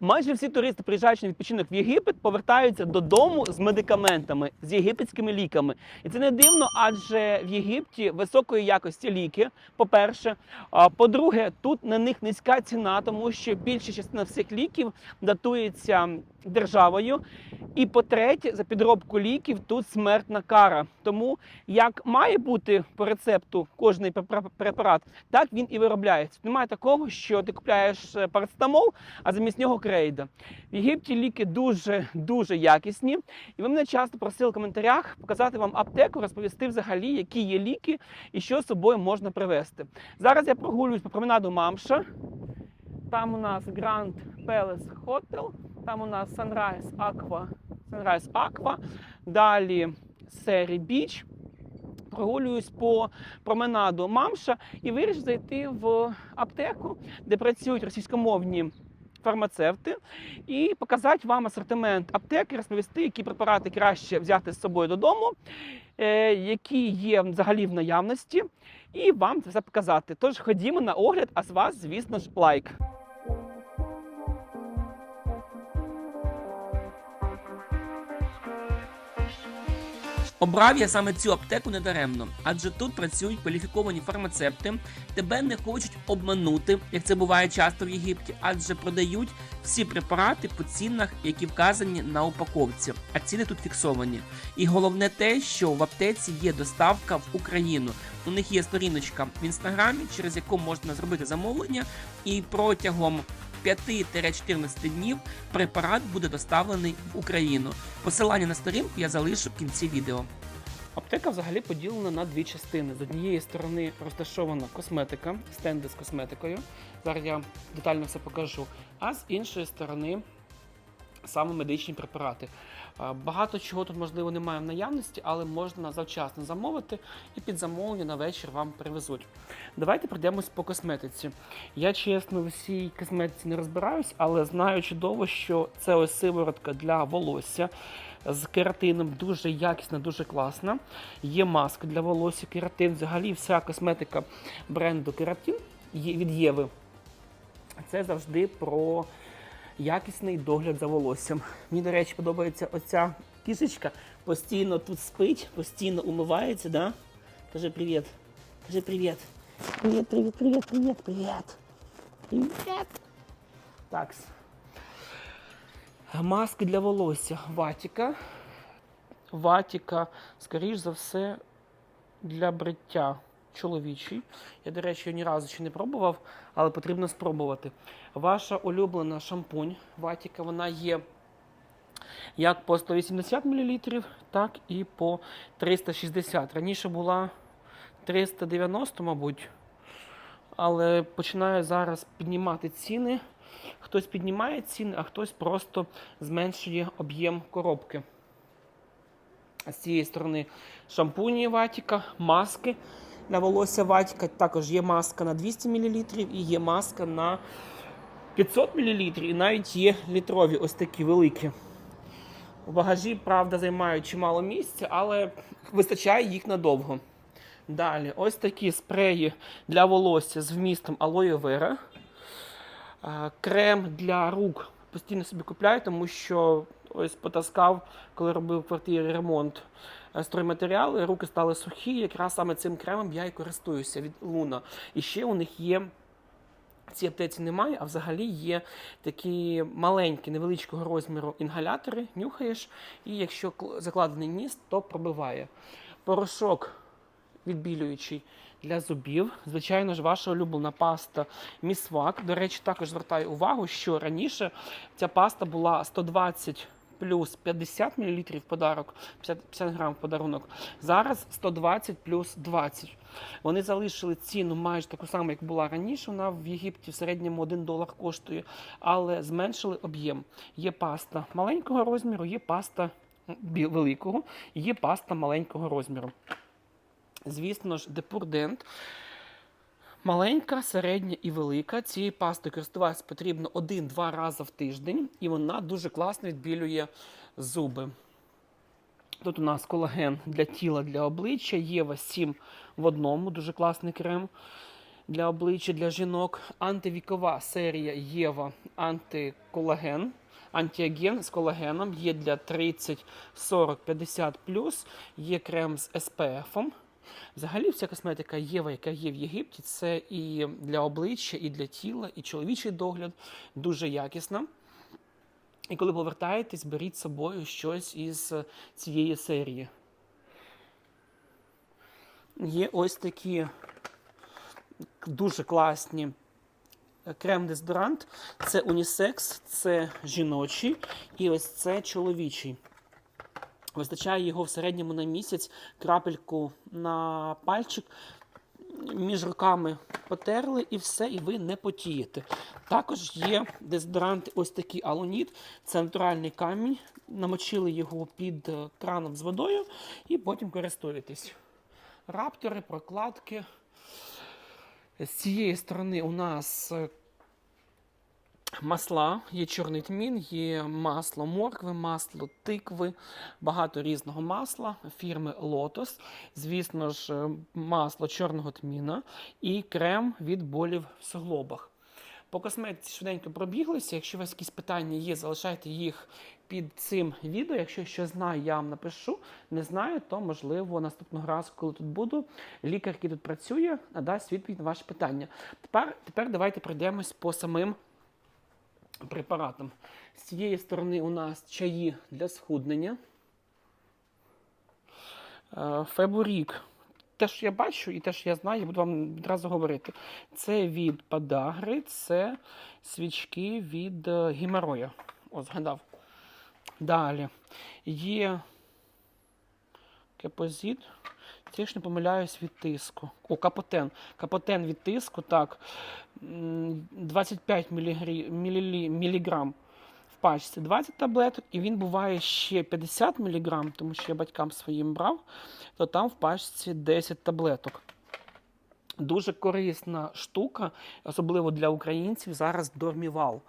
Майже всі туристи, приїжджаючи на відпочинок в Єгипет, повертаються додому з медикаментами, з єгипетськими ліками. І це не дивно, адже в Єгипті високої якості ліки. По-перше, по-друге, тут на них низька ціна, тому що більша частина всіх ліків датується державою. І по-третє, за підробку ліків тут смертна кара. Тому як має бути по рецепту кожний препарат, так він і виробляється. Немає такого, що ти купляєш е, парацетамол, а замість нього крейда. В Єгипті ліки дуже дуже якісні. І ви мене часто просили в коментарях показати вам аптеку, розповісти взагалі, які є ліки і що з собою можна привезти. Зараз я прогулююсь по променаду Мамша. Там у нас Grand Palace Hotel, там у нас Sunrise Aqua, Sunrise Aqua, далі Сері Біч. Прогулююсь по променаду Мамша і вирішив зайти в аптеку, де працюють російськомовні фармацевти, і показати вам асортимент аптеки, розповісти, які препарати краще взяти з собою додому, е, які є взагалі в наявності, і вам це все показати. Тож ходімо на огляд, а з вас, звісно ж, лайк. Обрав я саме цю аптеку недаремно, адже тут працюють кваліфіковані фармацевти, тебе не хочуть обманути, як це буває часто в Єгипті, адже продають всі препарати по цінах, які вказані на упаковці, а ціни тут фіксовані. І головне те, що в аптеці є доставка в Україну. У них є сторіночка в інстаграмі, через яку можна зробити замовлення, і протягом 5-14 днів препарат буде доставлений в Україну. Посилання на сторінку я залишу в кінці відео. Аптека взагалі поділена на дві частини. З однієї сторони розташована косметика, стенди з косметикою. Зараз я детально все покажу. А з іншої сторони саме медичні препарати. Багато чого тут можливо немає в наявності, але можна завчасно замовити і під замовлення на вечір вам привезуть. Давайте пройдемось по косметиці. Я чесно в усій косметиці не розбираюсь, але знаю чудово, що це ось сиворотка для волосся з кератином дуже якісна, дуже класна. Є маска для волосся, кератин. Взагалі вся косметика бренду Кератин від Єви. Це завжди про якісний догляд за волоссям. Мені, до речі, подобається оця кішечка. Постійно тут спить, постійно умивається, да? Кажи привіт. Кажи привіт. Привіт, привіт, привіт, привіт, привіт. Привіт. Так. Маски для волосся. Ватіка. Ватіка, скоріш за все, для бриття чоловічий. Я, до речі, ні разу ще не пробував, але потрібно спробувати. Ваша улюблена шампунь Ватіка, вона є як по 180 мл, так і по 360. Раніше була 390, мабуть. Але починає зараз піднімати ціни. Хтось піднімає ціни, а хтось просто зменшує об'єм коробки. З цієї сторони шампуні Ватіка, маски на волосся Ватіка. Також є маска на 200 мл і є маска на 500 мл, і навіть є літрові, ось такі великі. В багажі, правда, займають чимало місця, але вистачає їх надовго. Далі, ось такі спреї для волосся з вмістом алоє вера. Крем для рук постійно собі купляю, тому що ось потаскав, коли робив в квартирі ремонт е, стройматеріали, руки стали сухі. Якраз саме цим кремом я і користуюся від Луна. І ще у них є. Цій аптеці немає, а взагалі є такі маленькі, невеличкого розміру інгалятори, нюхаєш, і якщо закладений ніс, то пробиває. Порошок відбілюючий для зубів. Звичайно ж, ваша улюблена паста Місвак. До речі, також звертаю увагу, що раніше ця паста була 120 плюс 50 мл подарок, 50, 50 грам подарунок. Зараз 120 плюс 20. Вони залишили ціну майже таку саму, як була раніше. Вона в Єгипті в середньому 1 долар коштує, але зменшили об'єм. Є паста маленького розміру, є паста великого, є паста маленького розміру. Звісно ж, депурдент. Маленька, середня і велика. Цією пастою користуватися потрібно один-два рази в тиждень, і вона дуже класно відбілює зуби. Тут у нас колаген для тіла, для обличчя, Єва 7 в одному, дуже класний крем. для обличчя для жінок. Антивікова серія Єва антиколаген. Антіаген з колагеном є для 30, 40, 50 Є крем з SPF. Взагалі, вся косметика Єва, яка є в Єгипті, це і для обличчя, і для тіла, і чоловічий догляд дуже якісна. І коли повертаєтесь, беріть з собою щось із цієї серії. Є ось такі дуже класні крем-дезодорант. Це унісекс, це жіночий і ось це чоловічий. Вистачає його в середньому на місяць, крапельку на пальчик. Між руками потерли і все, і ви не потієте. Також є дезодоранти ось такі алоніт. Це натуральний камінь. Намочили його під е, краном з водою і потім користуєтесь. Раптори, прокладки. З цієї сторони у нас е, масла, є чорний тмін, є масло моркви, масло тикви, багато різного масла фірми Lotus. Звісно ж, е, масло чорного тміна і крем від болів в суглобах. По косметиці швиденько пробіглися. Якщо у вас якісь питання є, залишайте їх під цим відео. Якщо щось знаю, я вам напишу. Не знаю, то можливо наступного разу, коли тут буду, лікар, який тут працює, надасть відповідь на ваші питання. Тепер, тепер давайте пройдемось по самим препаратам. З цієї сторони у нас чаї для схуднення. Е, Фебурік. Те, що я бачу, і те, що я знаю, я буду вам відразу говорити. Це від подагри, це свічки від е, геморроя. О, згадав. Далі є кепозит. Це, якщо не помиляюсь, від тиску. О, капотен. Капотен від тиску, так. М, 25 мілігрі, мілілі, міліграм в пачці 20 таблеток, і він буває ще 50 міліграм, тому що я батькам своїм брав, то там в пачці 10 таблеток. Дуже корисна штука, особливо для українців, зараз дормівал.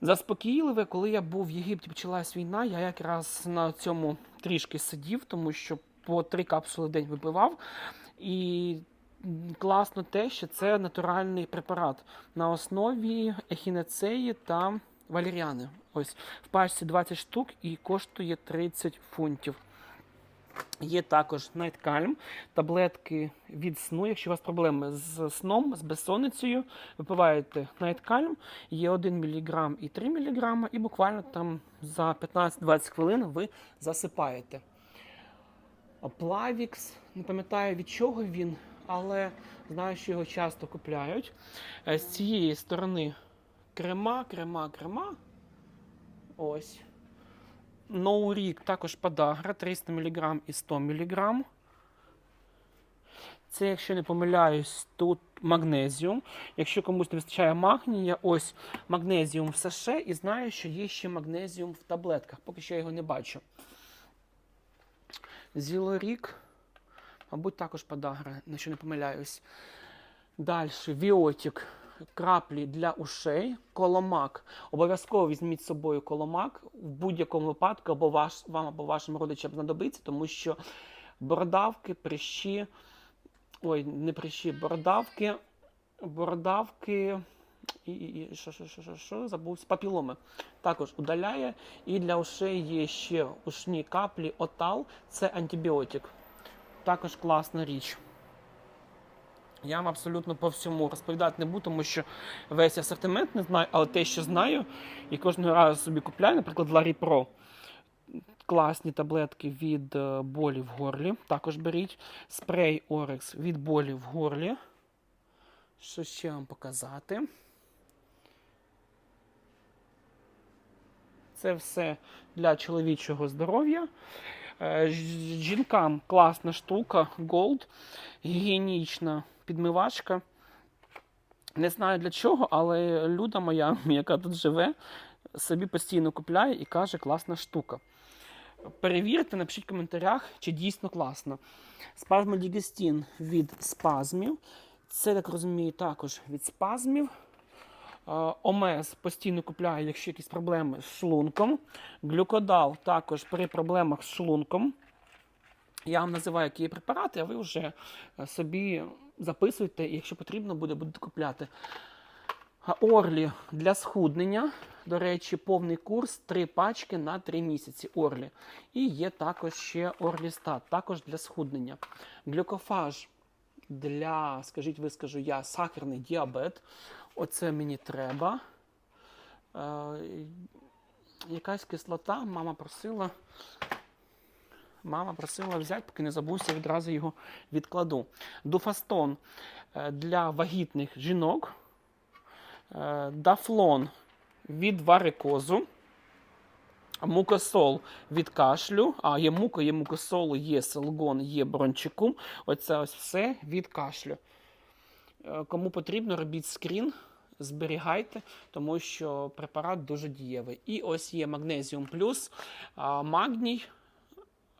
Заспокійливе, коли я був в Єгипті, почалась війна, я якраз на цьому трішки сидів, тому що по три капсули в день випивав. І класно те, що це натуральний препарат на основі ехінацеї та валеріани. Ось в пачці 20 штук і коштує 30 фунтів. Є також Night Calm, таблетки від сну. Якщо у вас проблеми з сном, з безсонницею, випиваєте Night Calm, є 1 мг і 3 мг, і буквально там за 15-20 хвилин ви засипаєте. Плавікс, не пам'ятаю від чого він, але знаю, що його часто купляють. Е, З цієї сторони крема, крема, крема. Ось. Ноурік також подагра 300 мг і 100 мг. Це, якщо не помиляюсь, тут магнезіум. Якщо комусь не вистачає магнія, ось магнезіум в саше, і знаю, що є ще магнезіум в таблетках. Поки що я його не бачу. Зілорік, мабуть, також подагра, якщо не помиляюсь. Далі, Віотік, краплі для ушей, коломак. Обов'язково візьміть з собою коломак в будь-якому випадку, або ваш, вам або вашим родичам знадобиться, тому що бородавки, прищі, ой, не прищі, бородавки, бородавки. І, і, і що, що, що, що, що, забув, папіломи. Також удаляє. І для ушей є ще ушні каплі Отал, це антибіотик. Також класна річ. Я вам абсолютно по всьому розповідати не буду, тому що весь асортимент не знаю, але те, що знаю, і кожного разу собі купляю, наприклад, Larry Pro. Класні таблетки від е, болі в горлі. Також беріть. Спрей Ореx від болі в горлі. Що ще вам показати? Це все для чоловічого здоров'я. Е, Жінкам класна штука, Gold, гігієнічна підмивачка. Не знаю для чого, але люда моя, яка тут живе, собі постійно купляє і каже, класна штука. Перевірте, напишіть в коментарях, чи дійсно класно. Спазмодігестін від спазмів. Це, так розумію, також від спазмів. Е, Омез постійно купляю, якщо якісь проблеми з шлунком. Глюкодал також при проблемах з шлунком. Я вам називаю які є препарати, а ви вже е, собі записуйте, і якщо потрібно буде, будете купляти. Орлі для схуднення. До речі, повний курс 3 пачки на 3 місяці Орлі. І є також ще Орлі Стат, також для схуднення. Глюкофаж для, скажіть, ви скажу я, сахарний діабет. Оце мені треба. Е, якась кислота, мама просила. Мама просила взяти, поки не забувся, відразу його відкладу. Дуфастон е, для вагітних жінок. Е, Дафлон від варикозу. Мукосол від кашлю. А, є мука, є мукосол, є селгон, є брончикум. Оце ось все від кашлю. Е, Кому потрібно, робіть скрін, зберігайте, тому що препарат дуже дієвий. І ось є магнезіум плюс, магній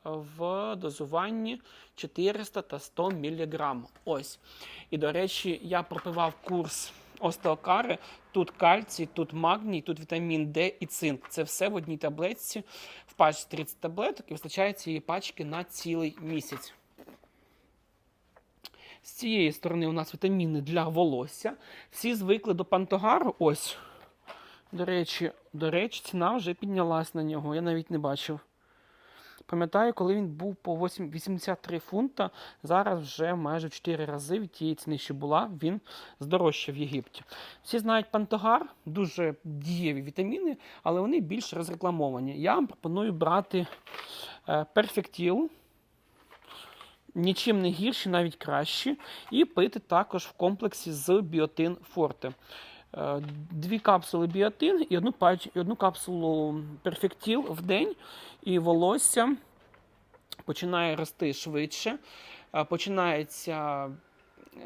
в дозуванні 400 та 100 мг. Ось. І, до речі, я пропивав курс остеокари. Тут кальцій, тут магній, тут вітамін Д і цинк. Це все в одній таблетці, в пачці 30 таблеток і вистачає цієї пачки на цілий місяць. З цієї сторони у нас вітаміни для волосся. Всі звикли до пантогару. Ось. До речі, до речі, ціна вже піднялась на нього. Я навіть не бачив. Пам'ятаю, коли він був по 8 83 фунта, зараз вже майже в 4 рази від тієї ціни, що була, він здорожчав в Єгипті. Всі знають пантогар, дуже дієві вітаміни, але вони більш розрекламовані. Я вам пропоную брати перфектіл, нічим не гірші, навіть кращі, і пити також в комплексі з біотин Форте. Е, Дві капсули біотин і одну, пач, і одну капсулу перфектіл в день, і волосся починає рости швидше, е, починається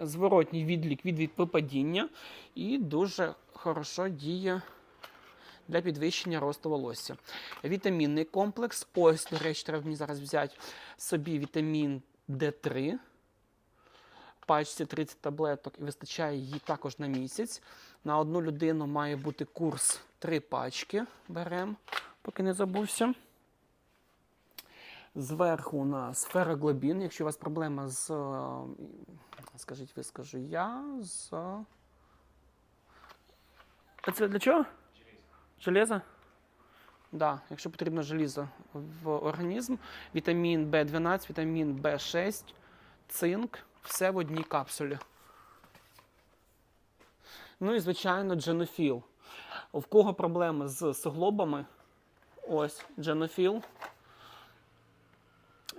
зворотній відлік від, від випадіння і дуже хорошо діє для підвищення росту волосся. Вітамінний комплекс. Ось, до речі, треба мені зараз взяти собі вітамін D3 пачці 30 таблеток і вистачає її також на місяць. На одну людину має бути курс 3 пачки. Беремо, поки не забувся. Зверху у нас фероглобін. Якщо у вас проблема з, е, скажіть, ви скажу я, з. А це для чого? Железо? Да, якщо потрібно желізо в організм, вітамін В12, вітамін В6, цинк, все в одній капсулі. Ну і, звичайно, дженофіл. В кого проблеми з суглобами? Ось дженофіл.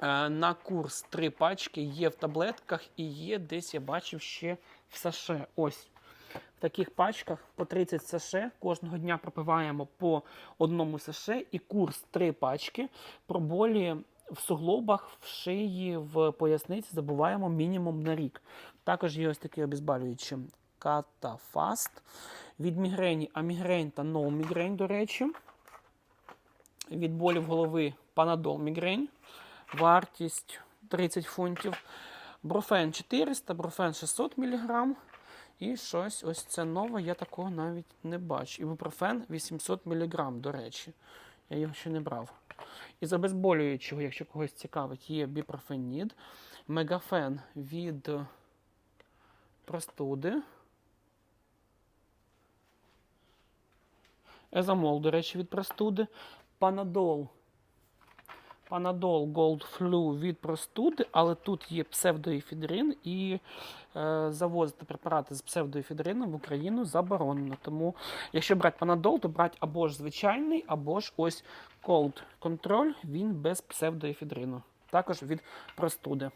Е, На курс три пачки є в таблетках і є десь, я бачив, ще в саше. Ось. В таких пачках по 30 саше. Кожного дня пропиваємо по одному саше. І курс три пачки. Про болі в суглобах, в шиї, в поясниці забуваємо мінімум на рік. Також є ось такі обезболюючі катафаст. Від мігрені, а мігрень та ноу мігрень, до речі. Від болів голови панадол мігрень. Вартість 30 фунтів. Брофен 400, брофен 600 мг. І щось ось це нове, я такого навіть не бачу. Ібупрофен 800 мг, до речі. Я його ще не брав. Із обезболюючого, якщо когось цікавить, є біпрофенід, мегафен від простуди. Езамол, до речі, від простуди. Панадол. Панадол Gold Flu від простуди, але тут є псевдоефідрин і е, завозити препарати з псевдоефідрином в Україну заборонено. Тому, якщо брати панадол, то брати або ж звичайний, або ж ось Cold Control, він без псевдоефідрину. Також від простуди.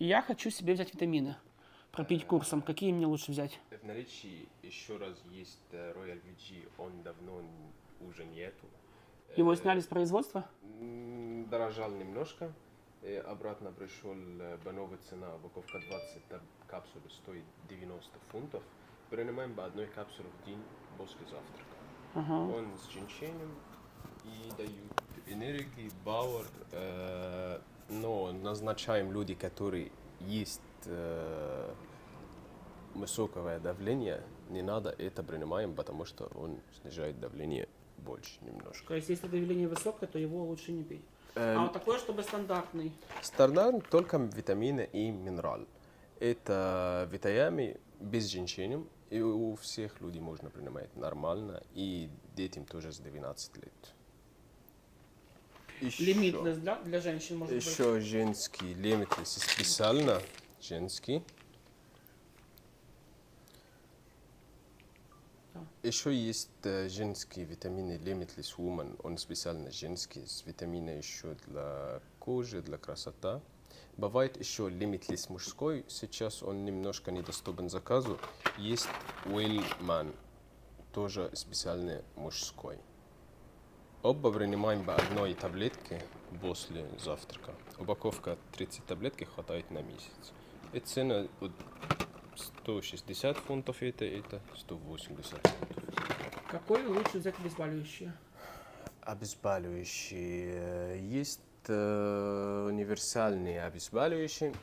И я хочу себе взять витамины. Пропить курсом. Какие мне лучше взять? В наличии еще раз есть э, Royal VG, он давно уже нету. Его Э, сняли с производства? Дорожал немножко. Э, Обратно пришел э, по новой цена, упаковка 20 та- капсулы стоит 90 фунтов. Принимаем по одной капсуле в день после завтрака. Ага. Он с чинчением и дают энергии, бауэр, э, но назначаем люди, которые есть э, высокое давление, не надо это принимаем, потому что он снижает давление больше немножко. То есть, если давление высокое, то его лучше не пить. Э, А вот такой, чтобы стандартный. Стандарт только витамины и минерал. Это витамины без женщин, и у всех людей можно принимать нормально, и детям тоже с 12 лет. Еще- Лимитность для, для женщин может быть. Еще женский лимит, если специально женский. Да. Еще есть э, женские витамины Limitless Woman, он специально женский, с витамины еще для кожи, для красоты. Бывает еще Limitless мужской, сейчас он немножко недоступен заказу. Есть Wellman, тоже специальный мужской. Оба принимаем по одной таблетке после завтрака. Упаковка 30 таблетки хватает на месяц. И цена от 160 фунтов это, это 180 фунтов. Какой лучше взять обезболивающее? Обезболивающие. Есть э, универсальные обезболивающие.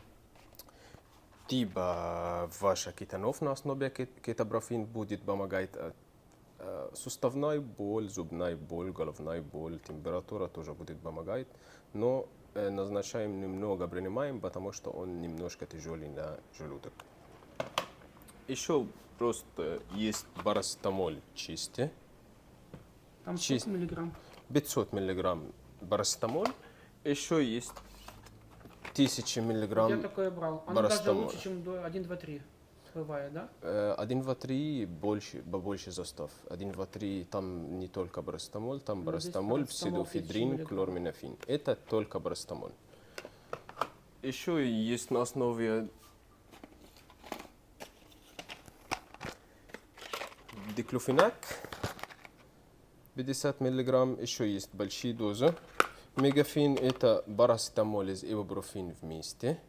Типа ваша кетанов на основе кет- кетаброфин будет помогать э, э, суставная боль, зубная боль, головная боль, температура тоже будет помогать. Но э, назначаем немного, принимаем, потому что он немножко тяжелый на желудок. Еще просто есть парацетамоль чистый. Там Чист. сколько миллиграмм? 500 миллиграмм парацетамоль. Еще есть 1000 Я миллиграмм. такое брал. Оно даже лучше, чем до 1, 2, 3. Бывает, да? Э, 1, 2, 3 больше, побольше состав. 1, 2, 3 там не только парацетамоль, там Ну, здесь парацетамоль, парацетамол 1000 псидофедрин, миллиграмм. клорминофин. Это только парацетамоль. Еще есть на основе диклофенак 50 миллиграмм. Еще есть большие дозы. Мегафин это парацетамоль и ибупрофен вместе.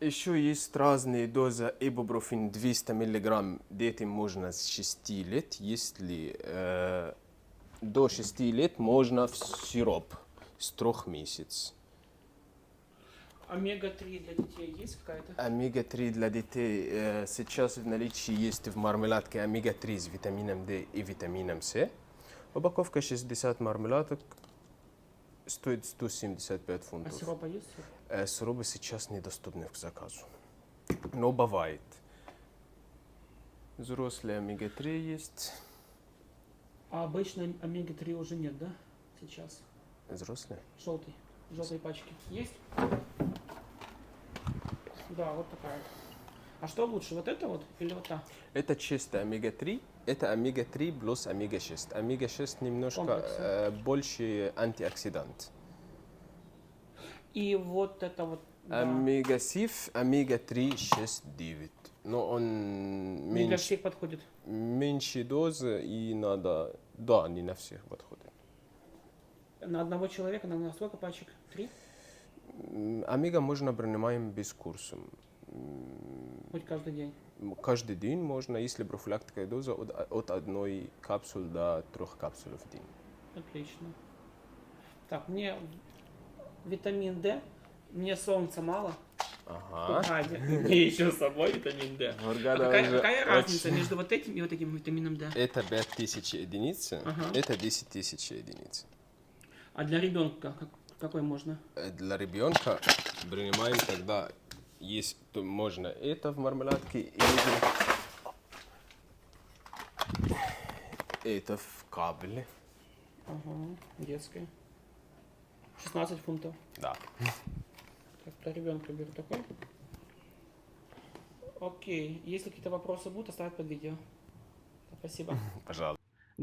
Еще есть разные дозы ибупрофен 200 миллиграмм. Детям можно с 6 лет, если э, до 6 лет можно в сироп с 3 месяцев. Омега-3 для детей есть какая-то? Омега-3 для детей э, сейчас в наличии есть в мармеладке омега-3 с витамином D и витамином С. Упаковка 60 мармеладок стоит 175 А фунтов. сиропа есть? Э, сиропы сейчас недоступны к заказу. Но бывает. Взрослые омега-3 есть. А обычно омега-3 уже нет, да? Сейчас. Взрослые? Желтый. Желтые пачки. Есть? Да, вот такая. А что лучше, вот это вот или вот та? Это чисто омега-3. Это омега-3 плюс омега-6. Омега-6 немножко э, больше антиоксидант. И вот это вот. да. Омега-сив, омега-3, 6, 9. Но он Не для меньше, всех подходит. меньше дозы и надо... Да, не на всех подходит. На одного человека, на сколько пачек? Три? Омега можно принимаем без курса. Хоть каждый день. Каждый день можно, если профилактика доза от, от одной капсулы до трех капсул в день. Отлично. Так, мне витамин D, мне солнца мало. Ага. Ага, мне еще с собой витамин D. А какая, уже какая очень- разница между вот этим и вот этим витамином D? Это 5000 единиц, Ага. это 10 тысяч единиц. А для ребенка как- какой можно? Э, Для ребенка принимаем тогда есть то можно это в мармеладке или это в кабле. Ага, детская. 16 фунтов. Да. Так, для ребенка беру такой. Окей. Если какие-то вопросы будут, оставить под видео. Спасибо. Пожалуйста.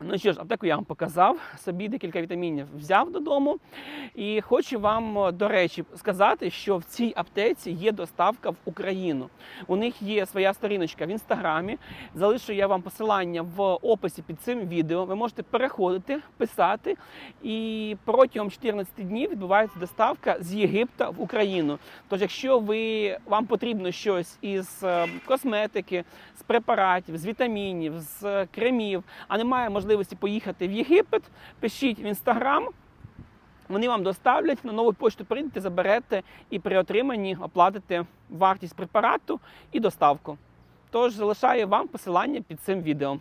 Ну що ж, аптеку я вам показав. Собі декілька вітамінів взяв додому. І хочу вам, е, до речі, сказати, що в цій аптеці є доставка в Україну. У них є своя сторіночка в інстаграмі. Залишу я вам посилання в описі під цим відео. Ви можете переходити, писати. І протягом 14 днів відбувається доставка з Єгипта в Україну. Тож, якщо ви вам потрібно щось із е, косметики, з препаратів, з вітамінів, з кремів, а немає можливості поїхати в Єгипет, пишіть в інстаграм. Вони вам доставлять на нову почту прийдете, заберете і при отриманні оплатите вартість препарату і доставку. Тож залишаю вам посилання під цим відео.